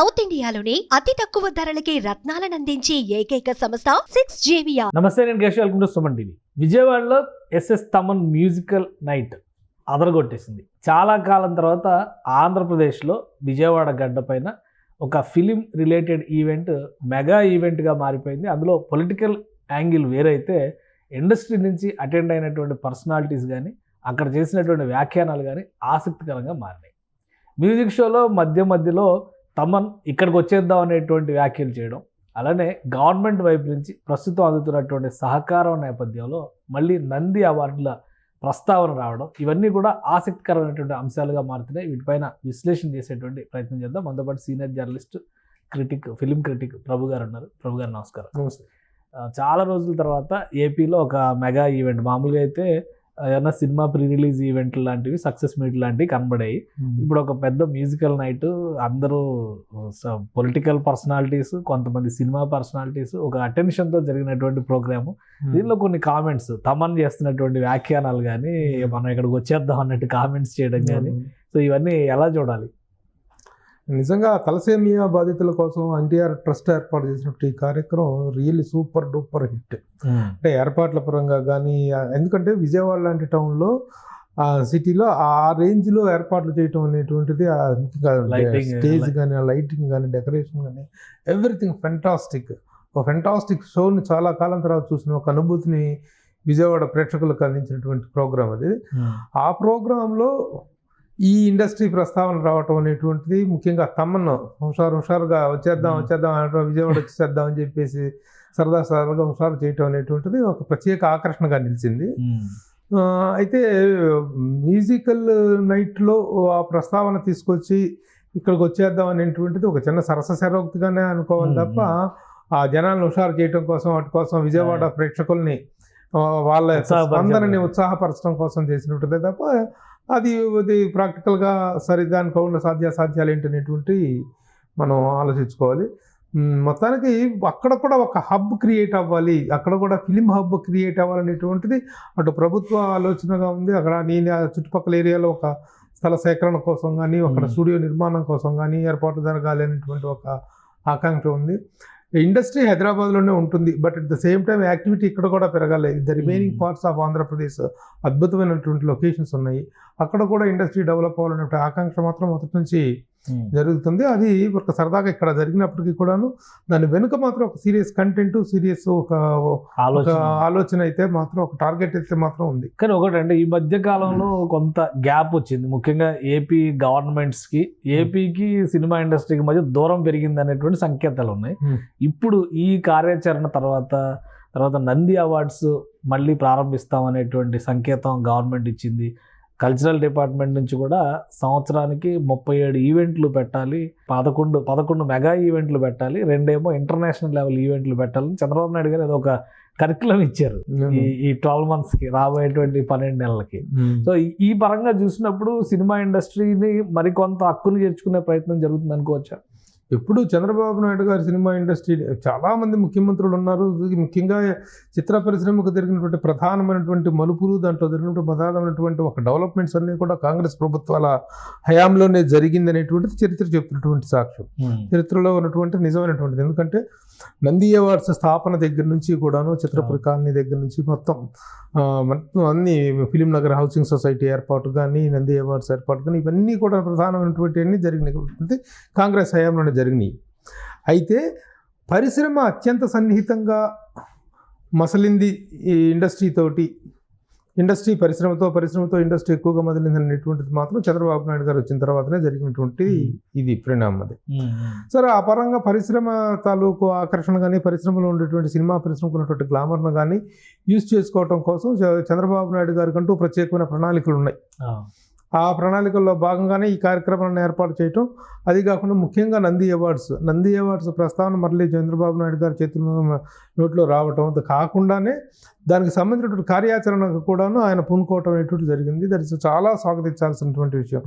South ఇండియాలోని అతి తక్కువ ధరలకి రత్నాలను అందించే ఏకైక సంస్థ సిక్స్ జేవియా నమస్తే నేను Keshav welcome to Suman TV. విజయవాడలో ఎస్ఎస్ తమన్ మ్యూజికల్ నైట్ అదరగొట్టేసింది. చాలా కాలం తర్వాత ఆంధ్రప్రదేశ్లో విజయవాడ గడ్డ పైన ఒక ఫిలిం రిలేటెడ్ ఈవెంట్ మెగా ఈవెంట్గా మారిపోయింది. అందులో పొలిటికల్ యాంగిల్ వేరైతే ఇండస్ట్రీ నుంచి అటెండ్ అయినటువంటి పర్సనాలిటీస్ కానీ అక్కడ చేసినటువంటి వ్యాఖ్యానాలు కానీ ఆసక్తికరంగా మారినాయి. మ్యూజిక్ షోలో మధ్య మధ్యలో తమన్ ఇక్కడికి వచ్చేద్దాం అనేటువంటి వ్యాఖ్యలు చేయడం అలానే గవర్నమెంట్ వైపు నుంచి ప్రస్తుతం అందుతున్నటువంటి సహకారం నేపథ్యంలో మళ్ళీ నంది అవార్డుల ప్రస్తావన రావడం ఇవన్నీ కూడా ఆసక్తికరమైనటువంటి అంశాలుగా మారుతున్నాయి. వీటిపైన విశ్లేషణ చేసేటువంటి ప్రయత్నం చేద్దాం. మనతో పాటు senior journalist critic film critic Prabhu garu ఉన్నారు. ప్రభు గారు నమస్కారం. చాలా రోజుల తర్వాత ఏపీలో ఒక మెగా ఈవెంట్. మామూలుగా అయితే ఏమన్నా సినిమా ప్రీ రిలీజ్ ఈవెంట్ లాంటివి సక్సెస్ మీట్ లాంటివి కనబడాయి. ఇప్పుడు ఒక పెద్ద మ్యూజికల్ నైట్ అందరూ పొలిటికల్ పర్సనాలిటీస్ కొంతమంది సినిమా పర్సనాలిటీస్ ఒక అటెన్షన్తో జరిగినటువంటి ప్రోగ్రాము. దీనిలో కొన్ని కామెంట్స్ తమన్ చేస్తున్నటువంటి వ్యాఖ్యానాలు కానీ మనం ఇక్కడికి వచ్చేద్దాం అన్నట్టు కామెంట్స్ చేయడం కానీ సో ఇవన్నీ ఎలా చూడాలి? నిజంగా తలసేమియా బాధితుల కోసం ఎన్టీఆర్ ట్రస్ట్ ఏర్పాటు చేసినట్టు ఈ కార్యక్రమం రియల్లీ సూపర్ డూపర్ హిట్. అంటే ఏర్పాట్ల పరంగా కానీ ఎందుకంటే విజయవాడ లాంటి టౌన్లో ఆ సిటీలో ఆ రేంజ్లో ఏర్పాట్లు చేయటం అనేటువంటిది ఆ స్టేజ్ కానీ లైటింగ్ కానీ డెకరేషన్ కానీ ఎవ్రీథింగ్ ఫెంటాస్టిక్. ఒక ఫెంటాస్టిక్ షోని చాలా కాలం తర్వాత చూసిన ఒక అనుభూతిని విజయవాడ ప్రేక్షకులకు అందించినటువంటి ప్రోగ్రామ్ అది. ఆ ప్రోగ్రాంలో ఈ ఇండస్ట్రీ ప్రస్తావన రావటం అనేటువంటిది ముఖ్యంగా తమ్మను హుషారు హుషారుగా వచ్చేద్దాం. వచ్చేద్దాం అంటారు విజయవాడ వచ్చేద్దాం అని చెప్పేసి సరదా సరదాగా హుషారు చేయటం అనేటువంటిది ఒక ప్రత్యేక ఆకర్షణగా నిలిచింది అయితే మ్యూజికల్ నైట్లో ఆ ప్రస్తావన తీసుకొచ్చి ఇక్కడికి వచ్చేద్దాం అనేటువంటిది ఒక చిన్న సరస శరోక్తిగానే అనుకోవాలి తప్ప ఆ జనాలను హుషారు చేయటం కోసం వాటి కోసం విజయవాడ. ప్రేక్షకుల్ని వాళ్ళ. స్పందనని ఉత్సాహపరచడం కోసం చేసినట్టుదే తప్ప అది అది ప్రాక్టికల్గా సరి దానికి ఉన్న సాధ్యాసాధ్యాలు ఏంటనేటువంటి మనం ఆలోచించుకోవాలి మొత్తానికి అక్కడ కూడా ఒక హబ్ క్రియేట్ అవ్వాలి అక్కడ కూడా ఫిలిం హబ్ క్రియేట్ అవ్వాలనేటువంటిది అటు ప్రభుత్వ ఆలోచనగా ఉంది అక్కడ నేను చుట్టుపక్కల ఏరియాలో ఒక స్థల సేకరణ కోసం కానీ అక్కడ. స్టూడియో నిర్మాణం కోసం కానీ ఏర్పాటు జరగాలి అనేటువంటి ఒక ఆకాంక్ష ఉంది ఇండస్ట్రీ హైదరాబాద్లోనే ఉంటుంది but at the same time activity ఇక్కడ కూడా పెరగాలి the remaining. Parts of Andhra Pradesh అద్భుతమైనటువంటి లొకేషన్స్ ఉన్నాయి అక్కడ కూడా ఇండస్ట్రీ డెవలప్ అవ్వాలనే ఆకాంక్ష మాత్రం మొదటి నుంచి జరుగుతుంది. అది ఒక సరదాగా ఇక్కడ జరిగినప్పటికీ కూడాను దాని వెనుక మాత్రం ఒక సీరియస్ కంటెంట్ సీరియస్ ఒక ఆలోచన. అయితే మాత్రం ఒక టార్గెట్ అయితే మాత్రం ఉంది. కానీ ఒకటంటే ఈ మధ్య కాలంలో కొంత గ్యాప్ వచ్చింది. ముఖ్యంగా ఏపీ గవర్నమెంట్స్కి ఏపీకి సినిమా ఇండస్ట్రీకి మధ్య దూరం పెరిగింది అనేటువంటి సంకేతాలు ఉన్నాయి. Hmm. ఇప్పుడు ఈ కార్యాచరణ తర్వాత తర్వాత నంది అవార్డ్స్ మళ్ళీ ప్రారంభిస్తాం అనేటువంటి సంకేతం గవర్నమెంట్ ఇచ్చింది. కల్చరల్ డిపార్ట్మెంట్ నుంచి కూడా సంవత్సరానికి ముప్పై ఏడు ఈవెంట్లు పెట్టాలి పదకొండు పదకొండు మెగా ఈవెంట్లు పెట్టాలి రెండేమో ఇంటర్నేషనల్ లెవెల్ ఈవెంట్లు పెట్టాలని చంద్రబాబు నాయుడు గారు ఏదో ఒక కరికులం ఇచ్చారు ఈ ఈ ట్వెల్వ్ మంత్స్కి రాబోయేటువంటి పన్నెండు నెలలకి. సో ఈ- ఈ పరంగా చూసినప్పుడు సినిమా ఇండస్ట్రీని మరికొంత హక్కును చేర్చుకునే ప్రయత్నం జరుగుతుంది అనుకోవచ్చా ఎప్పుడు చంద్రబాబు నాయుడు గారి సినిమా ఇండస్ట్రీ చాలా మంది ముఖ్యమంత్రులు ఉన్నారు. ముఖ్యంగా చిత్ర పరిశ్రమకు జరిగినటువంటి ప్రధానమైనటువంటి మలుపులు దాంట్లో జరిగినటువంటి ప్రధానమైనటువంటి ఒక డెవలప్మెంట్స్ అన్నీ కూడా కాంగ్రెస్ ప్రభుత్వాల హయాంలోనే జరిగింది అనేటువంటిది చరిత్ర చెప్తున్నటువంటి సాక్ష్యం. చరిత్రలో ఉన్నటువంటి నిజమైనటువంటిది. ఎందుకంటే నంది అవార్డ్స్ స్థాపన దగ్గర నుంచి కూడాను చిత్రపురి కాలనీ దగ్గర నుంచి మొత్తం మొత్తం అన్ని ఫిలిం నగర్ హౌసింగ్ సొసైటీ ఏర్పాటు కానీ నంది అవార్డ్స్ ఏర్పాటు కానీ ఇవన్నీ కూడా ప్రధానమైనటువంటి అన్ని జరిగినాయి కాబట్టి కాంగ్రెస్ హయాంలోనే జరిగినాయి. అయితే పరిశ్రమ అత్యంత సన్నిహితంగా మసలింది ఈ ఇండస్ట్రీ తోటి ఇండస్ట్రీ పరిశ్రమతో పరిశ్రమతో ఇండస్ట్రీ ఎక్కువగా మొదలైంది అనేటువంటిది మాత్రం చంద్రబాబు నాయుడు గారు వచ్చిన తర్వాతనే జరిగినటువంటి ఇది పరిణామం అది. సరే ఆ పరంగా పరిశ్రమ తాలూకు ఆకర్షణ కానీ పరిశ్రమలో ఉండేటువంటి సినిమా పరిశ్రమకు ఉన్నటువంటి గ్లామర్ను కానీ యూజ్ చేసుకోవటం కోసం చంద్రబాబు నాయుడు గారికి అంటూ ప్రత్యేకమైన ప్రణాళికలు ఉన్నాయి ఆ ప్రణాళికల్లో భాగంగానే ఈ కార్యక్రమాలను ఏర్పాటు చేయటం. అది కాకుండా ముఖ్యంగా నంది అవార్డ్స్. నంది అవార్డ్స్ ప్రస్తావన మరలి చంద్రబాబు నాయుడు గారి చేతుల్లో నోట్లో రావటం అది కాకుండానే దానికి సంబంధించినటువంటి కార్యాచరణకు కూడాను ఆయన పూనుకోవటం అనేటువంటి జరిగింది. దట్ ఇస్ చాలా స్వాగతించాల్సినటువంటి విషయం.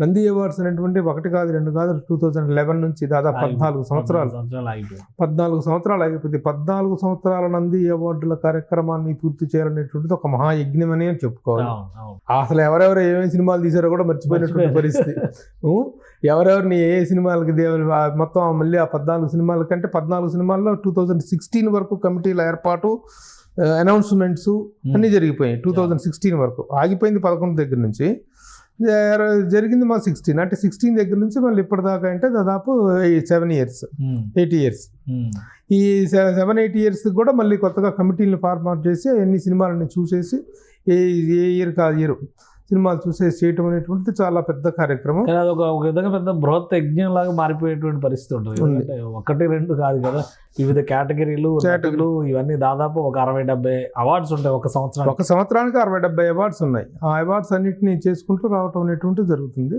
నంది అవార్డ్స్ అనేటువంటి ఒకటి కాదు రెండు కాదు టూ థౌజండ్ లెవెన్ నుంచి దాదాపు పద్నాలుగు సంవత్సరాలు. పద్నాలుగు సంవత్సరాలు అయిపోయింది పద్నాలుగు సంవత్సరాల నంది అవార్డుల కార్యక్రమాన్ని పూర్తి చేయాలనేటువంటిది ఒక మహాయజ్ఞం అని చెప్పుకోవాలి. అసలు ఎవరెవరు ఏమేమి సినిమాలు తీసారో కూడా మర్చిపోయినటువంటి పరిస్థితి. ఎవరెవరిని ఏ ఏ సినిమాలకి దేవుని మొత్తం మళ్ళీ ఆ పద్నాలుగు సినిమాల కంటే పద్నాలుగు సినిమాల్లో టూ థౌజండ్ సిక్స్టీన్ వరకు కమిటీల ఏర్పాటు అనౌన్స్మెంట్స్ అన్నీ జరిగిపోయాయి టూ థౌజండ్ సిక్స్టీన్ వరకు. ఆగిపోయింది పదకొండు దగ్గర నుంచి. జర- జరిగింది మా సిక్స్టీన్. అంటే సిక్స్టీన్ దగ్గర నుంచి మళ్ళీ ఇప్పటిదాకా అంటే దాదాపు సెవెన్ ఇయర్స్ ఎయిటీ ఇయర్స్. ఈ సెవెన్ ఎయిట్ ఇయర్స్ కూడా మళ్ళీ కొత్తగా కమిటీలను ఫార్మాట్ చేసి అన్ని సినిమాలని చూసేసి ఏ ఏ ఇయర్ కాదు ఇయర్. సినిమాలు చూసేసి చేయటం అనేటువంటిది చాలా పెద్ద కార్యక్రమం. అది ఒక విధంగా పెద్ద బృహత్ యజ్ఞం లాగా మారిపోయేటువంటి పరిస్థితి ఉంటుంది. ఒకటి రెండు కాదు కదా. వివిధ కేటగిరీలు. నటులు ఇవన్నీ దాదాపు ఒక అరవై డెబ్బై అవార్డ్స్ ఉంటాయి ఒక సంవత్సరం ఒక సంవత్సరానికి అరవై డెబ్బై అవార్డ్స్ ఉన్నాయి. ఆ అవార్డ్స్ అన్నింటినీ చేసుకుంటూ రావటం అనేటువంటిది జరుగుతుంది.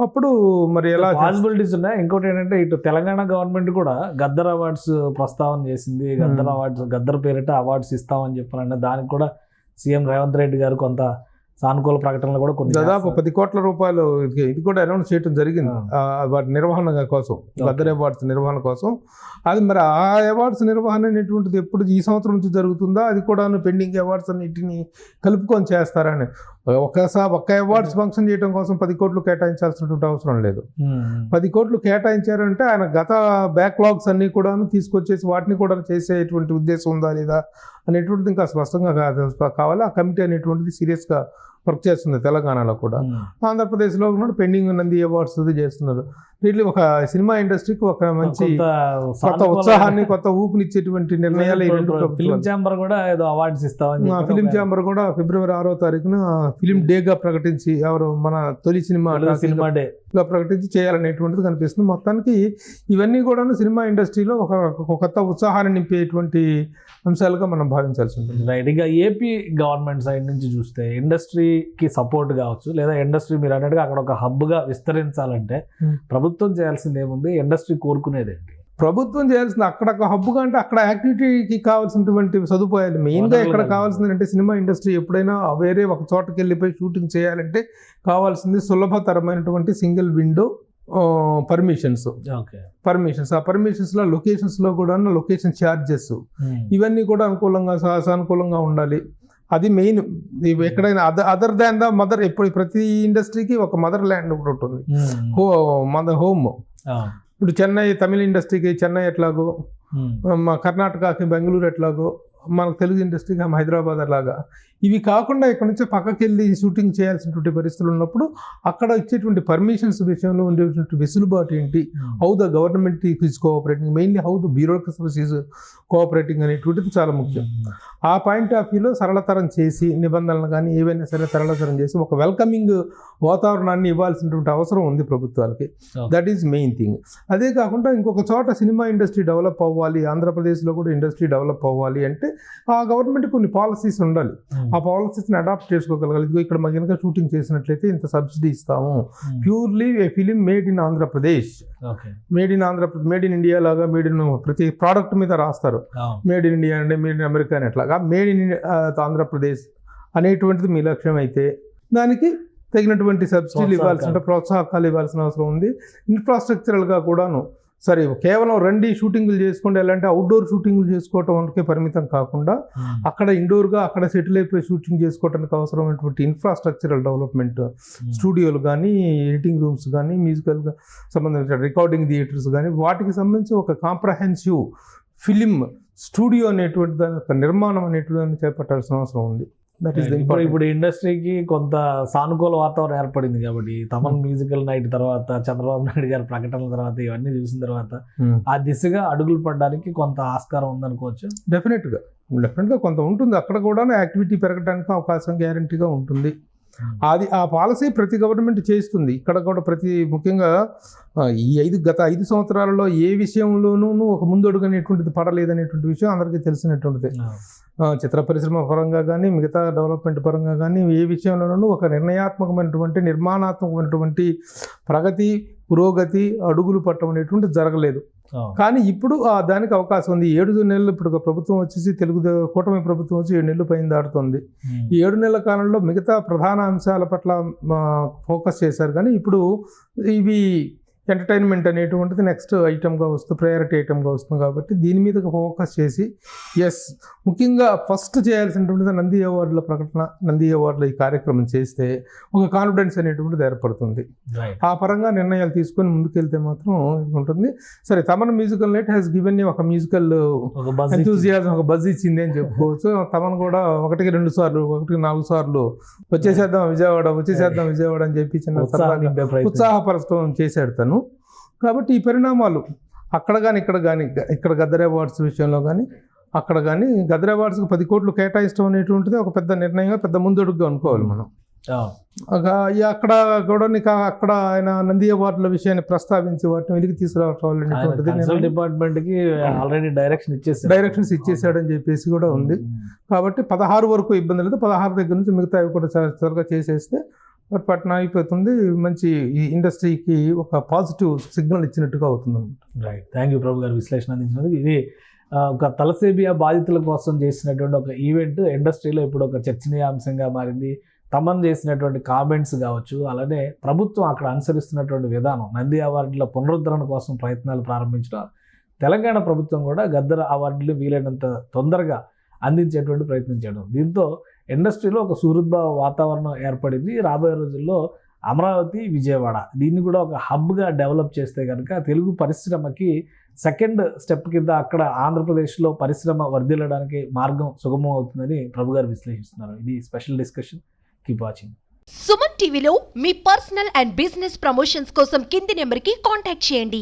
అప్పుడు మరి ఎలా? పాసిబిలిటీస్ ఉన్నాయి. ఇంకోటి ఏంటంటే ఇటు తెలంగాణ గవర్నమెంట్ కూడా గద్దర్ అవార్డ్స్ ప్రస్తావన చేసింది. గద్దర్. అవార్డ్స్ గద్దర్ పేరిట అవార్డ్స్ ఇస్తామని చెప్పారంటే దానికి కూడా సీఎం రేవంత్ రెడ్డి గారు కొంత సానుకూల ప్రకటనలు కూడా కొన్ని దాదాపు. పది కోట్ల రూపాయలు ఇది కూడా అనౌన్స్ చేయడం జరిగింది. వాటి నిర్వహణ కోసం గద్దర్ అవార్డ్స్ నిర్వహణ కోసం. అది మరి ఆ అవార్డ్స్ నిర్వహణ అనేటువంటిది ఎప్పుడు ఈ సంవత్సరం నుంచి జరుగుతుందా? అది కూడా పెండింగ్ అవార్డ్స్ అన్నిటిని కలుపుకొని చేస్తారని. ఒకసారి ఒక్క అవార్డ్స్ ఫంక్షన్ చేయడం కోసం పది కోట్లు కేటాయించాల్సినటువంటి అవసరం లేదు. పది కోట్లు కేటాయించారంటే ఆయన గత బ్యాక్లాగ్స్ అన్ని కూడా తీసుకొచ్చేసి వాటిని కూడా చేసేటువంటి ఉద్దేశం ఉందా లేదా అనేటువంటిది ఇంకా స్పష్టంగా కావాలి? ఆ కమిటీ అనేటువంటిది సీరియస్గా వర్క్ చేస్తుంది తెలంగాణలో కూడా. ఆంధ్రప్రదేశ్లో కూడా పెండింగ్ నంది అవార్డ్స్ చేస్తున్నారు వీళ్ళు ఒక సినిమా ఇండస్ట్రీకి ఒక మంచి కొంత కొత్త ఉత్సాహాన్ని కొత్త ఊపినిచ్చేటువంటి నిర్ణయాలు ఈ రెండు ఫిలిం ఛాంబర్ కూడా ఏదో అవార్డ్స్ ఇస్తామని. ఫిలిం ఛాంబర్ కూడా ఫిబ్రవరి ఆరో తారీఖున ఫిలిం డేగా ప్రకటించి ఎవరు మన తొలి సినిమా సినిమా డే గా ప్రకటించి చేయాలనేటువంటిది కనిపిస్తుంది. మొత్తానికి ఇవన్నీ కూడా సినిమా ఇండస్ట్రీలో ఒక కొత్త ఉత్సాహాన్ని నింపేటువంటి అంశాలుగా మనం భావించాల్సి ఉంటుంది. రైట్ ఇక ఏపీ గవర్నమెంట్ సైడ్ నుంచి చూస్తే ఇండస్ట్రీకి సపోర్ట్ కావచ్చు లేదా ఇండస్ట్రీ మీరు అన్నట్టుగా అక్కడ ఒక హబ్గా విస్తరించాలంటే Hmm. ప్రభుత్వం చేయాల్సింది ఏముంది ఇండస్ట్రీ కోరుకునేది ఏంటి ప్రభుత్వం చేయాల్సింది అక్కడ ఒక హబ్బుగా అంటే అక్కడ యాక్టివిటీకి కావాల్సినటువంటి సదుపాయాలు మెయిన్గా ఇక్కడ. కావాల్సింది అంటే సినిమా ఇండస్ట్రీ ఎప్పుడైనా వేరే ఒక చోటకి వెళ్ళిపోయి షూటింగ్ చేయాలంటే కావాల్సింది సులభతరమైనటువంటి single window permissions. Okay. Permissions. ఆ పర్మిషన్స్లో లొకేషన్స్లో కూడా లొకేషన్ ఛార్జెస్ ఇవన్నీ కూడా అనుకూలంగా సానుకూలంగా ఉండాలి. అది మెయిన్. ఇవి ఎక్కడైనా other other than the mother ఎప్పుడు ప్రతి ఇండస్ట్రీకి ఒక మదర్ ల్యాండ్ ఒకటి ఉంటుంది. హో మదర్ హోమ్. ఇప్పుడు చెన్నై తమిళ ఇండస్ట్రీకి చెన్నై ఎట్లాగో మా కర్ణాటకకి బెంగళూరు ఎట్లాగో మనకు తెలుగు ఇండస్ట్రీకి హైదరాబాద్ అలాగా ఇవి కాకుండా ఇక్కడ నుంచి పక్కకి వెళ్ళి షూటింగ్ చేయాల్సినటువంటి పరిస్థితులు ఉన్నప్పుడు అక్కడ ఇచ్చేటువంటి పర్మిషన్స్ విషయంలో ఉండేటువంటి వెసులుబాటు ఏంటి? How the government is cooperating mainly how the bureaucracies is cooperating అనేటువంటిది చాలా ముఖ్యం. ఆ పాయింట్ ఆఫ్ వ్యూలో సరళతరం చేసి నిబంధనలు కానీ ఏవైనా సరే సరళతరం చేసి ఒక వెల్కమింగ్ వాతావరణాన్ని ఇవ్వాల్సినటువంటి అవసరం ఉంది ప్రభుత్వాలకి. దట్ ఈజ్ మెయిన్ థింగ్ అదే కాకుండా ఇంకొక చోట సినిమా ఇండస్ట్రీ డెవలప్ అవ్వాలి ఆంధ్రప్రదేశ్లో కూడా ఇండస్ట్రీ డెవలప్ అవ్వాలి అంటే ఆ గవర్నమెంట్ కొన్ని పాలసీస్ ఉండాలి. ఆ పాలసీస్ని అడాప్ట్ చేసుకోగలగాలి. ఇదిగో ఇక్కడ మా కనుక షూటింగ్ చేసినట్లయితే ఇంత సబ్సిడీ ఇస్తాము. Purely a film made in Andhra Pradesh made in Andhra Pradesh made in India లాగా మేడ్ ఇన్ ప్రతి ప్రోడక్ట్ మీద రాస్తారు. మేడ్ ఇన్ ఇండియా అంటే మేడ్ ఇన్ అమెరికా అని అట్లాగా. మేడ్ ఇన్ ఆంధ్రప్రదేశ్ అనేటువంటిది మీ లక్ష్యం అయితే దానికి తగినటువంటి సబ్సిడీలు ఇవ్వాల్సిన ప్రోత్సాహకాలు ఇవ్వాల్సిన అవసరం ఉంది. ఇన్ఫ్రాస్ట్రక్చరల్గా కూడాను సరే కేవలం రండి షూటింగ్లు చేసుకోండి ఎలాంటి అవుట్డోర్ షూటింగ్లు చేసుకోవటం వరకే పరిమితం కాకుండా అక్కడ ఇండోర్గా అక్కడ సెటిల్ అయిపోయి షూటింగ్ చేసుకోవడానికి అవసరమైనటువంటి ఇన్ఫ్రాస్ట్రక్చరల్ డెవలప్మెంట్ స్టూడియోలు కానీ ఎడిటింగ్ రూమ్స్ కానీ మ్యూజికల్గా సంబంధించిన రికార్డింగ్ థియేటర్స్ కానీ వాటికి సంబంధించి ఒక కాంప్రహెన్సివ్ ఫిలిం స్టూడియో అనేటువంటి దాని యొక్క నిర్మాణం అనేటువంటి చేపట్టాల్సిన అవసరం ఉంది. ఇప్పుడు ఇప్పుడు ఇండస్ట్రీకి కొంత సానుకూల వాతావరణం ఏర్పడింది కాబట్టి తమన్ మ్యూజికల్ నైట్ తర్వాత చంద్రబాబు నాయుడు గారి ప్రకటనల తర్వాత ఇవన్నీ చూసిన తర్వాత ఆ దిశగా అడుగులు పడడానికి కొంత ఆస్కారం ఉందనుకోవచ్చు. డెఫినెట్గా డెఫినెట్గా కొంత ఉంటుంది. అక్కడ కూడా యాక్టివిటీ పెరగడానికి అవకాశం గ్యారంటీగా ఉంటుంది. అది ఆ పాలసీ ప్రతి గవర్నమెంట్ చేస్తుంది ఇక్కడ కూడా ప్రతి ముఖ్యంగా ఈ ఐదు గత ఐదు సంవత్సరాలలో ఏ విషయంలోనూ ఒక ముందడుగు అనేటువంటిది పడలేదనేటువంటి విషయం అందరికీ తెలిసినటువంటిది. చిత్ర పరిశ్రమ పరంగా కానీ మిగతా డెవలప్మెంట్ పరంగా కానీ ఏ విషయంలోనూ ఒక నిర్ణయాత్మకమైనటువంటి నిర్మాణాత్మకమైనటువంటి ప్రగతి పురోగతి అడుగులు పట్టడం అనేటువంటి జరగలేదు. కానీ ఇప్పుడు ఆ దానికి అవకాశం ఉంది. ఏడు నెలలు ఇప్పుడు ప్రభుత్వం వచ్చేసి తెలుగు కూటమి ప్రభుత్వం వచ్చి ఏడు నెలలు పైన దాటుతుంది. ఈ ఏడు నెలల కాలంలో మిగతా ప్రధాన అంశాల పట్ల ఫోకస్ చేశారు. కానీ ఇప్పుడు ఇవి ఎంటర్టైన్మెంట్ అనేటువంటిది నెక్స్ట్ ఐటమ్గా వస్తుంది ప్రయారిటీ ఐటమ్గా వస్తుంది కాబట్టి దీని మీద ఫోకస్ చేసి ఎస్ ముఖ్యంగా ఫస్ట్ చేయాల్సినటువంటిది నంది అవార్డుల ప్రకటన నంది అవార్డుల ఈ కార్యక్రమం చేస్తే ఒక కాన్ఫిడెన్స్ అనేటువంటిది ఏర్పడుతుంది. ఆ పరంగా నిర్ణయాలు తీసుకొని ముందుకెళ్తే మాత్రం ఉంటుంది సరే Thaman musical night has given ఒక మ్యూజికల్ ఎంతూజియాజం ఒక బజ్ ఇచ్చింది అని చెప్పుకోవచ్చు. తమన్ కూడా ఒకటికి రెండు సార్లు ఒకటికి నాలుగు సార్లు వచ్చేసేద్దాం విజయవాడ వచ్చేసేద్దాం విజయవాడ అని చెప్పి చిన్న ఉత్సాహపరచడం చేశాడు తను. కాబట్టి ఈ పరిణామాలు అక్కడ కానీ ఇక్కడ కానీ ఇక్కడ గద్దర్ అవార్డ్స్ విషయంలో కానీ అక్కడ కానీ గద్దర్ అవార్డ్స్కి పది కోట్లు కేటాయించడం అనేటువంటిది ఒక పెద్ద నిర్ణయంగా పెద్ద ముందడుగుగా అనుకోవాలి మనం. అక్కడ కూడా నీకు అక్కడ ఆయన నంది అవార్డుల విషయాన్ని ప్రస్తావించి వాటిని వెలికి తీసుకురావటం ఆయన అనేటువంటిది కన్సల్ట్ డిపార్ట్మెంట్కి ఆల్రెడీ డైరెక్షన్ ఇచ్చేసారు డైరెక్షన్స్ ఇచ్చేసాడని చెప్పేసి కూడా ఉంది. కాబట్టి పదహారు వరకు ఇబ్బంది లేదు. పదహారు దగ్గర నుంచి మిగతా కూడా త్వరగా చేసేస్తే బట్ పట్న అయిపోతుంది. మంచి ఈ ఇండస్ట్రీకి ఒక పాజిటివ్ సిగ్నల్ ఇచ్చినట్టుగా అవుతుంది. రైట్ థ్యాంక్ యూ ప్రభు గారు విశ్లేషణ అందించినందుకు. ఇది ఒక తలసేబియా బాధితుల కోసం చేసినటువంటి ఒక ఈవెంట్ ఇండస్ట్రీలో ఇప్పుడు ఒక చర్చనీయాంశంగా మారింది. తమన్ చేసినటువంటి కామెంట్స్ కావచ్చు అలానే ప్రభుత్వం అక్కడ అనుసరిస్తున్నటువంటి విధానం నంది అవార్డుల పునరుద్ధరణ కోసం ప్రయత్నాలు ప్రారంభించడం తెలంగాణ ప్రభుత్వం కూడా గద్దర్ అవార్డులు వీలైనంత తొందరగా అందించేటువంటి ప్రయత్నం చేయడం. దీంతో ఇండస్ట్రీలో ఒక సూహృద్భావ వాతావరణం ఏర్పడింది. రాబోయే రోజుల్లో అమరావతి విజయవాడ దీన్ని కూడా ఒక హబ్గా డెవలప్ చేస్తే కనుక తెలుగు పరిశ్రమకి సెకండ్ స్టెప్ కింద అక్కడ ఆంధ్రప్రదేశ్లో పరిశ్రమ వర్ధిల్లడానికి మార్గం సుగమం అవుతుందని ప్రభు గారు విశ్లేషిస్తున్నారు. ఇది special discussion. Keep watching Suman టీవీలో మీ పర్సనల్ అండ్ బిజినెస్ ప్రమోషన్స్ కోసం కింది నెంబర్కి కాంటాక్ట్ చేయండి.